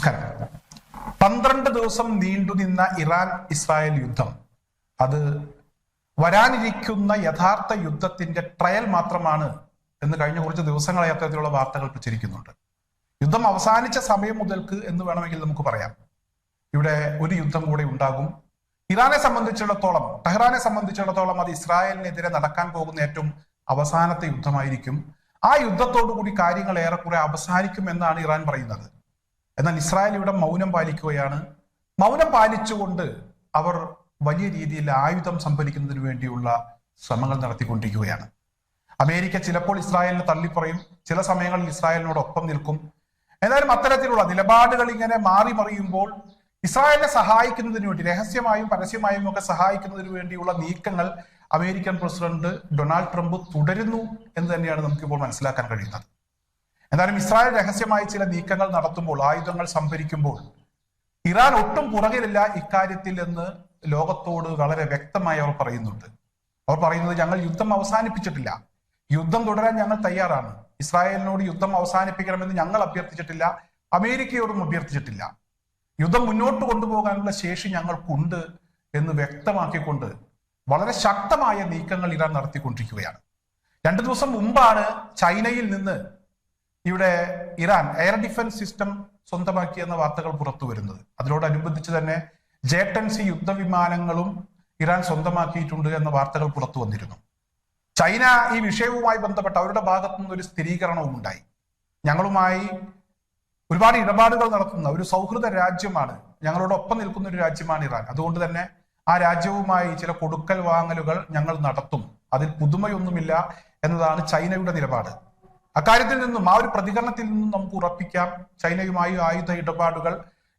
നമസ്കാരം. പന്ത്രണ്ട് ദിവസം നീണ്ടുനിന്ന ഇറാൻ ഇസ്രായേൽ യുദ്ധം. അത് വരാനിരിക്കുന്ന യഥാർത്ഥ യുദ്ധത്തിന്റെ ട്രയൽ മാത്രമാണ് എന്ന് കഴിഞ്ഞ കുറച്ച് ദിവസങ്ങളായി അത്തരത്തിലുള്ള വാർത്തകൾ പ്രചരിക്കുന്നുണ്ട്. യുദ്ധം അവസാനിച്ച സമയം മുതൽക്ക് എന്ന് വേണമെങ്കിൽ നമുക്ക് പറയാം. ഇവിടെ ഒരു യുദ്ധം കൂടെ ഉണ്ടാകും. ഇറാനെ സംബന്ധിച്ചിടത്തോളം ടെഹ്റാനെ സംബന്ധിച്ചിടത്തോളം അത് ഇസ്രായേലിനെതിരെ നടക്കാൻ പോകുന്ന ഏറ്റവും അവസാനത്തെ യുദ്ധമായിരിക്കും. ആ യുദ്ധത്തോടു കൂടി കാര്യങ്ങൾ ഏറെക്കുറെ അവസാനിക്കും എന്നാണ് ഇറാൻ പറയുന്നത്. എന്നാൽ ഇസ്രായേൽ ഇവിടെ മൗനം പാലിക്കുകയാണ്. മൗനം പാലിച്ചുകൊണ്ട് അവർ വലിയ രീതിയിൽ ആയുധം സംഭരിക്കുന്നതിന് വേണ്ടിയുള്ള ശ്രമങ്ങൾ നടത്തിക്കൊണ്ടിരിക്കുകയാണ്. അമേരിക്ക ചിലപ്പോൾ ഇസ്രായേലിനെ തള്ളിപ്പറയും. ചില സമയങ്ങളിൽ ഇസ്രായേലിനോടൊപ്പം നിൽക്കും. എന്നാലും അത്തരത്തിലുള്ള നിലപാടുകൾ ഇങ്ങനെ മാറി മറിയുമ്പോൾ ഇസ്രായേലിനെ സഹായിക്കുന്നതിന് വേണ്ടി രഹസ്യമായും പരസ്യമായും ഒക്കെ സഹായിക്കുന്നതിന് വേണ്ടിയുള്ള നീക്കങ്ങൾ അമേരിക്കൻ പ്രസിഡന്റ് ഡൊണാൾഡ് ട്രംപ് തുടരുന്നു എന്ന് തന്നെയാണ് നമുക്കിപ്പോൾ മനസ്സിലാക്കാൻ കഴിയുന്നത്. എന്നാലും ഇസ്രായേൽ രഹസ്യമായി ചില നീക്കങ്ങൾ നടത്തുമ്പോൾ ആയുധങ്ങൾ സംഭരിക്കുമ്പോൾ ഇറാൻ ഒട്ടും പുറകിലില്ല ഇക്കാര്യത്തിൽ എന്ന് ലോകത്തോട് വളരെ വ്യക്തമായി അവർ പറയുന്നുണ്ട്. അവർ പറയുന്നത് ഞങ്ങൾ യുദ്ധം അവസാനിപ്പിച്ചിട്ടില്ല. യുദ്ധം തുടരാൻ ഞങ്ങൾ തയ്യാറാണ്. ഇസ്രായേലിനോട് യുദ്ധം അവസാനിപ്പിക്കണമെന്ന് ഞങ്ങൾ അഭ്യർത്ഥിച്ചിട്ടില്ല. അമേരിക്കയോടും അഭ്യർത്ഥിച്ചിട്ടില്ല. യുദ്ധം മുന്നോട്ട് കൊണ്ടുപോകാനുള്ള ശേഷി ഞങ്ങൾക്കുണ്ട് എന്ന് വ്യക്തമാക്കിക്കൊണ്ട് വളരെ ശക്തമായ നീക്കങ്ങൾ ഇറാൻ നടത്തിക്കൊണ്ടിരിക്കുകയാണ്. രണ്ടു ദിവസം മുമ്പാണ് ചൈനയിൽ നിന്ന് ഇവിടെ ഇറാൻ എയർ ഡിഫൻസ് സിസ്റ്റം സ്വന്തമാക്കിയെന്ന വാർത്തകൾ പുറത്തു വരുന്നത്. അതിനോടനുബന്ധിച്ച് തന്നെ ജേട്ടൻസി യുദ്ധവിമാനങ്ങളും ഇറാൻ സ്വന്തമാക്കിയിട്ടുണ്ട് എന്ന വാർത്തകൾ പുറത്തു വന്നിരുന്നു. ചൈന ഈ വിഷയവുമായി ബന്ധപ്പെട്ട് അവരുടെ ഭാഗത്തു നിന്ന് ഒരു സ്ഥിരീകരണവും ഉണ്ടായി. ഞങ്ങളുമായി ഒരുപാട് ഇടപാടുകൾ നടത്തുന്ന ഒരു സൗഹൃദ രാജ്യമാണ് ഞങ്ങളോടൊപ്പം നിൽക്കുന്ന ഒരു രാജ്യമാണ് ഇറാൻ. അതുകൊണ്ട് തന്നെ ആ രാജ്യവുമായി ചില കൊടുക്കൽ വാങ്ങലുകൾ ഞങ്ങൾ നടത്തും. അതിൽ പുതുമയൊന്നുമില്ല എന്നതാണ് ചൈനയുടെ നിലപാട്. അക്കാര്യത്തിൽ നിന്നും ആ ഒരു പ്രതികരണത്തിൽ നിന്നും നമുക്ക് ഉറപ്പിക്കാം. ചൈനയുമായി ആയുധ ഇടപാടുകൾ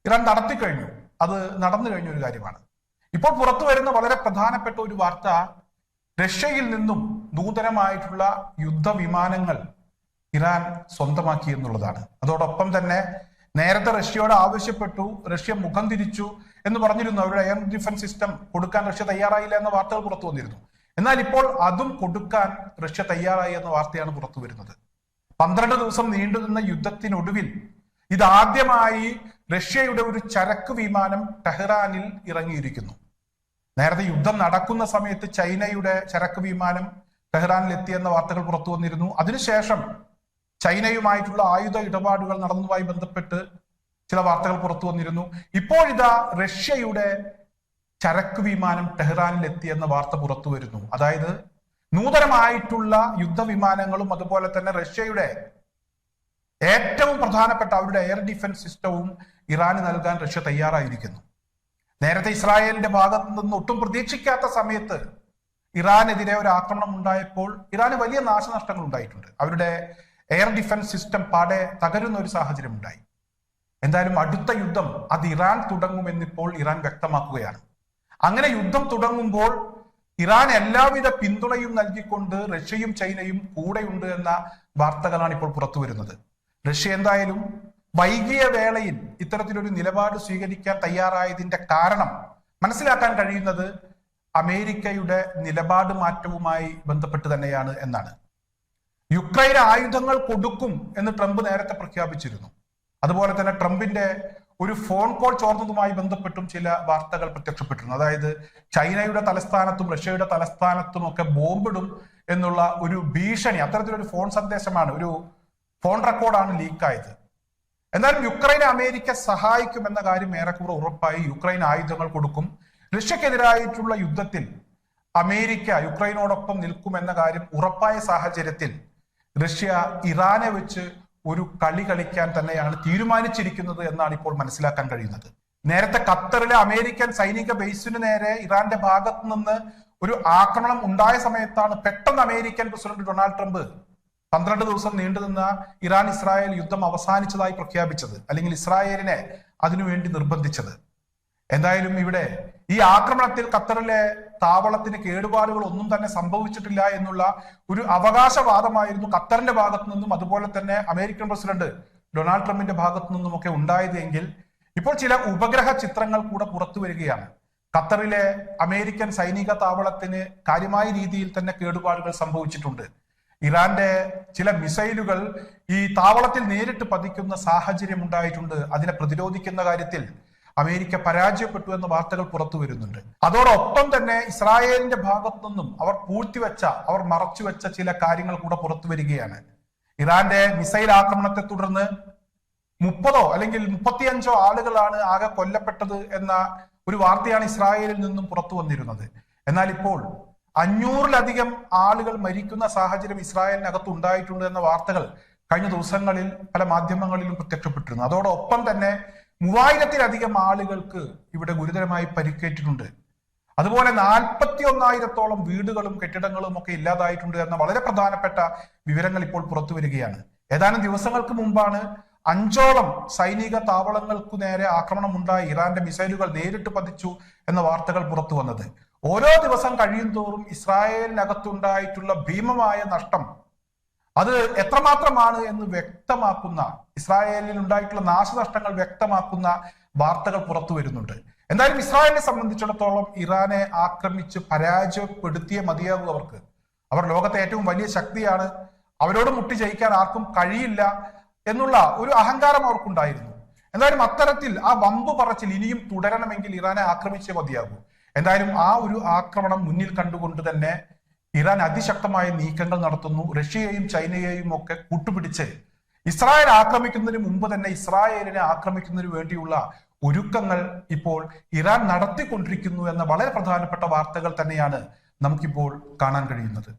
ഇറാൻ നടത്തി കഴിഞ്ഞു അത് നടന്നു കഴിഞ്ഞ ഒരു കാര്യമാണ്. ഇപ്പോൾ പുറത്തു വരുന്ന വളരെ പ്രധാനപ്പെട്ട ഒരു വാർത്ത റഷ്യയിൽ നിന്നും നൂതനമായിട്ടുള്ള യുദ്ധവിമാനങ്ങൾ ഇറാൻ സ്വന്തമാക്കി എന്നുള്ളതാണ്. അതോടൊപ്പം തന്നെ നേരത്തെ റഷ്യയോട് ആവശ്യപ്പെട്ടു റഷ്യ മുഖം തിരിച്ചു എന്ന് പറഞ്ഞിരുന്നു. അവരുടെ എയർ ഡിഫൻസ് സിസ്റ്റം കൊടുക്കാൻ റഷ്യ തയ്യാറായില്ല എന്ന വാർത്തകൾ പുറത്തു വന്നിരുന്നു. എന്നാൽ ഇപ്പോൾ അതും കൊടുക്കാൻ റഷ്യ തയ്യാറായി എന്ന വാർത്തയാണ് പുറത്തു വരുന്നത്. പന്ത്രണ്ട് ദിവസം നീണ്ടുനിന്ന യുദ്ധത്തിനൊടുവിൽ ഇതാദ്യമായി റഷ്യയുടെ ഒരു ചരക്ക് വിമാനം ടെഹ്റാനിൽ ഇറങ്ങിയിരിക്കുന്നു. നേരത്തെ യുദ്ധം നടക്കുന്ന സമയത്ത് ചൈനയുടെ ചരക്ക് വിമാനം ടെഹ്റാനിൽ എത്തിയെന്ന വാർത്തകൾ പുറത്തു വന്നിരുന്നു. അതിനുശേഷം ചൈനയുമായിട്ടുള്ള ആയുധ ഇടപാടുകൾ നടന്നതുമായി ബന്ധപ്പെട്ട് ചില വാർത്തകൾ പുറത്തു വന്നിരുന്നു. ഇപ്പോഴിതാ റഷ്യയുടെ ചരക്ക് വിമാനം ടെഹ്റാനിൽ എത്തിയെന്ന വാർത്ത പുറത്തു വരുന്നു. അതായത് നൂതനമായിട്ടുള്ള യുദ്ധവിമാനങ്ങളും അതുപോലെ തന്നെ റഷ്യയുടെ ഏറ്റവും പ്രധാനപ്പെട്ട അവരുടെ എയർ ഡിഫൻസ് സിസ്റ്റവും ഇറാന് നൽകാൻ റഷ്യ തയ്യാറായിരിക്കുന്നു. നേരത്തെ ഇസ്രായേലിന്റെ ഭാഗത്ത് നിന്ന് ഒട്ടും പ്രതീക്ഷിക്കാത്ത സമയത്ത് ഇറാനെതിരെ ഒരു ആക്രമണം ഉണ്ടായപ്പോൾ ഇറാന് വലിയ നാശനഷ്ടങ്ങൾ ഉണ്ടായിട്ടുണ്ട്. അവരുടെ എയർ ഡിഫൻസ് സിസ്റ്റം പാടെ തകരുന്ന ഒരു സാഹചര്യം ഉണ്ടായി. എന്തായാലും അടുത്ത യുദ്ധം അത് ഇറാൻ തുടങ്ങുമെന്നിപ്പോൾ ഇറാൻ വ്യക്തമാക്കുകയാണ്. അങ്ങനെ യുദ്ധം തുടങ്ങുമ്പോൾ ഇറാൻ എല്ലാവിധ പിന്തുണയും നൽകിക്കൊണ്ട് റഷ്യയും ചൈനയും കൂടെയുണ്ട് എന്ന വാർത്തകളാണ് ഇപ്പോൾ പുറത്തു വരുന്നത്. റഷ്യ എന്തായാലും വൈകിയ വേളയിൽ ഇത്തരത്തിലൊരു നിലപാട് സ്വീകരിക്കാൻ തയ്യാറായതിന്റെ കാരണം മനസ്സിലാക്കാൻ കഴിയുന്നത് അമേരിക്കയുടെ നിലപാട് മാറ്റവുമായി ബന്ധപ്പെട്ട് തന്നെയാണ് എന്നാണ്. യുക്രൈൻ ആയുധങ്ങൾ കൊടുക്കും എന്ന് ട്രംപ് നേരത്തെ പ്രഖ്യാപിച്ചിരുന്നു. അതുപോലെ തന്നെ ട്രംപിന്റെ ഒരു ഫോൺ കോൾ ചോർന്നതുമായി ബന്ധപ്പെട്ടും ചില വാർത്തകൾ പ്രത്യക്ഷപ്പെട്ടിരുന്നു. അതായത് ചൈനയുടെ തലസ്ഥാനത്തും റഷ്യയുടെ തലസ്ഥാനത്തും ഒക്കെ ബോംബിടും എന്നുള്ള ഒരു ഭീഷണി അത്തരത്തിലൊരു ഫോൺ സന്ദേശമാണ് ഒരു ഫോൺ റെക്കോർഡാണ് ലീക്കായത്. എന്നാലും യുക്രൈൻ അമേരിക്ക സഹായിക്കുമെന്ന കാര്യം ഏറെക്കുറെ ഉറപ്പായി. യുക്രൈൻ ആയുധങ്ങൾ കൊടുക്കും. റഷ്യക്കെതിരായിട്ടുള്ള യുദ്ധത്തിൽ അമേരിക്ക യുക്രൈനോടൊപ്പം നിൽക്കുമെന്ന കാര്യം ഉറപ്പായ സാഹചര്യത്തിൽ റഷ്യ ഇറാനെ വെച്ച് ഒരു കളി കളിക്കാൻ തന്നെയാണ് തീരുമാനിച്ചിരിക്കുന്നത് എന്നാണ് ഇപ്പോൾ മനസ്സിലാക്കാൻ കഴിയുന്നത്. നേരത്തെ ഖത്തറിലെ അമേരിക്കൻ സൈനിക ബേസിന് നേരെ ഇറാന്റെ ഭാഗത്ത് നിന്ന് ഒരു ആക്രമണം ഉണ്ടായ സമയത്താണ് പെട്ടെന്ന് അമേരിക്കൻ പ്രസിഡന്റ് ഡൊണാൾഡ് ട്രംപ് പന്ത്രണ്ട് ദിവസം നീണ്ടുനിന്ന ഇറാൻ ഇസ്രായേൽ യുദ്ധം അവസാനിച്ചതായി പ്രഖ്യാപിച്ചത് അല്ലെങ്കിൽ ഇസ്രായേലിനെ അതിനുവേണ്ടി നിർബന്ധിച്ചത്. എന്തായാലും ഇവിടെ ഈ ആക്രമണത്തിൽ ഖത്തറിലെ താവളത്തിന് കേടുപാടുകൾ ഒന്നും തന്നെ സംഭവിച്ചിട്ടില്ല എന്നുള്ള ഒരു അവകാശവാദമായിരുന്നു ഖത്തറിന്റെ ഭാഗത്തു നിന്നും അതുപോലെ തന്നെ അമേരിക്കൻ പ്രസിഡന്റ് ഡൊണാൾഡ് ട്രംപിന്റെ ഭാഗത്തു നിന്നും ഒക്കെ ഉണ്ടായത് എങ്കിൽ ഇപ്പോൾ ചില ഉപഗ്രഹ ചിത്രങ്ങൾ കൂടെ പുറത്തു വരികയാണ്. ഖത്തറിലെ അമേരിക്കൻ സൈനിക താവളത്തിന് കാര്യമായ രീതിയിൽ തന്നെ കേടുപാടുകൾ സംഭവിച്ചിട്ടുണ്ട്. ഇറാന്റെ ചില മിസൈലുകൾ ഈ താവളത്തിൽ നേരിട്ട് പതിക്കുന്ന സാഹചര്യം ഉണ്ടായിട്ടുണ്ട്. അതിനെ പ്രതിരോധിക്കുന്ന കാര്യത്തിൽ അമേരിക്ക പരാജയപ്പെട്ടു എന്ന വാർത്തകൾ പുറത്തു വരുന്നുണ്ട്. അതോടൊപ്പം തന്നെ ഇസ്രായേലിന്റെ ഭാഗത്തു നിന്നും അവർ പൂഴ്ത്തിവെച്ച അവർ മറച്ചുവെച്ച ചില കാര്യങ്ങൾ കൂടെ പുറത്തു വരികയാണ്. ഇറാന്റെ മിസൈൽ ആക്രമണത്തെ തുടർന്ന് മുപ്പതോ അല്ലെങ്കിൽ മുപ്പത്തിയഞ്ചോ ആളുകളാണ് ആകെ കൊല്ലപ്പെട്ടത് എന്ന ഒരു വാർത്തയാണ് ഇസ്രായേലിൽ നിന്നും പുറത്തു വന്നിരുന്നത്. എന്നാൽ ഇപ്പോൾ അഞ്ഞൂറിലധികം ആളുകൾ മരിക്കുന്ന സാഹചര്യം ഇസ്രായേലിനകത്ത് ഉണ്ടായിട്ടുണ്ട് എന്ന വാർത്തകൾ കഴിഞ്ഞ ദിവസങ്ങളിൽ പല മാധ്യമങ്ങളിലും പ്രത്യക്ഷപ്പെട്ടിരുന്നു. അതോടൊപ്പം തന്നെ മൂവായിരത്തിലധികം ആളുകൾക്ക് ഇവിടെ ഗുരുതരമായി പരിക്കേറ്റിട്ടുണ്ട്. അതുപോലെ നാൽപ്പത്തി ഒന്നായിരത്തോളം വീടുകളും കെട്ടിടങ്ങളും ഒക്കെ ഇല്ലാതായിട്ടുണ്ട് എന്ന വളരെ പ്രധാനപ്പെട്ട വിവരങ്ങൾ ഇപ്പോൾ പുറത്തു വരികയാണ്. ഏതാനും ദിവസങ്ങൾക്ക് മുമ്പാണ് അഞ്ചോളം സൈനിക താവളങ്ങൾക്കു നേരെ ആക്രമണം ഉണ്ടായി ഇറാന്റെ മിസൈലുകൾ നേരിട്ട് പതിച്ചു എന്ന വാർത്തകൾ പുറത്തു വന്നത്. ഓരോ ദിവസം കഴിയും തോറും ഇസ്രായേലിനകത്തുണ്ടായിട്ടുള്ള ഭീമമായ നഷ്ടം അത് എത്രമാത്രമാണ് എന്ന് വ്യക്തമാക്കുന്ന ഇസ്രായേലിൽ ഉണ്ടായിട്ടുള്ള നാശനഷ്ടങ്ങൾ വ്യക്തമാക്കുന്ന വാർത്തകൾ പുറത്തു വരുന്നുണ്ട്. എന്തായാലും ഇസ്രായേലിനെ സംബന്ധിച്ചിടത്തോളം ഇറാനെ ആക്രമിച്ച് പരാജയപ്പെടുത്തിയ മതിയാകും അവർക്ക്. അവർ ലോകത്തെ ഏറ്റവും വലിയ ശക്തിയാണ്. അവരോട് മുട്ടി ജയിക്കാൻ ആർക്കും കഴിയില്ല എന്നുള്ള ഒരു അഹങ്കാരം അവർക്കുണ്ടായിരുന്നു. എന്തായാലും അത്തരത്തിൽ ആ വമ്പ് പറച്ചിൽ ഇനിയും തുടരണമെങ്കിൽ ഇറാനെ ആക്രമിച്ചേ മതിയാകൂ. എന്തായാലും ആ ഒരു ആക്രമണം മുന്നിൽ കണ്ടുകൊണ്ട് തന്നെ ഇറാൻ അതിശക്തമായ നീക്കങ്ങൾ നടത്തുന്നു. റഷ്യയെയും ചൈനയെയും ഒക്കെ കൂട്ടുപിടിച്ച് ഇസ്രായേൽ ആക്രമിക്കുന്നതിന് മുമ്പ് തന്നെ ഇസ്രായേലിനെ ആക്രമിക്കുന്നതിന് വേണ്ടിയുള്ള ഒരുക്കങ്ങൾ ഇപ്പോൾ ഇറാൻ നടത്തിക്കൊണ്ടിരിക്കുന്നു എന്ന വളരെ പ്രധാനപ്പെട്ട വാർത്തകൾ തന്നെയാണ് നമുക്കിപ്പോൾ കാണാൻ കഴിയുന്നത്.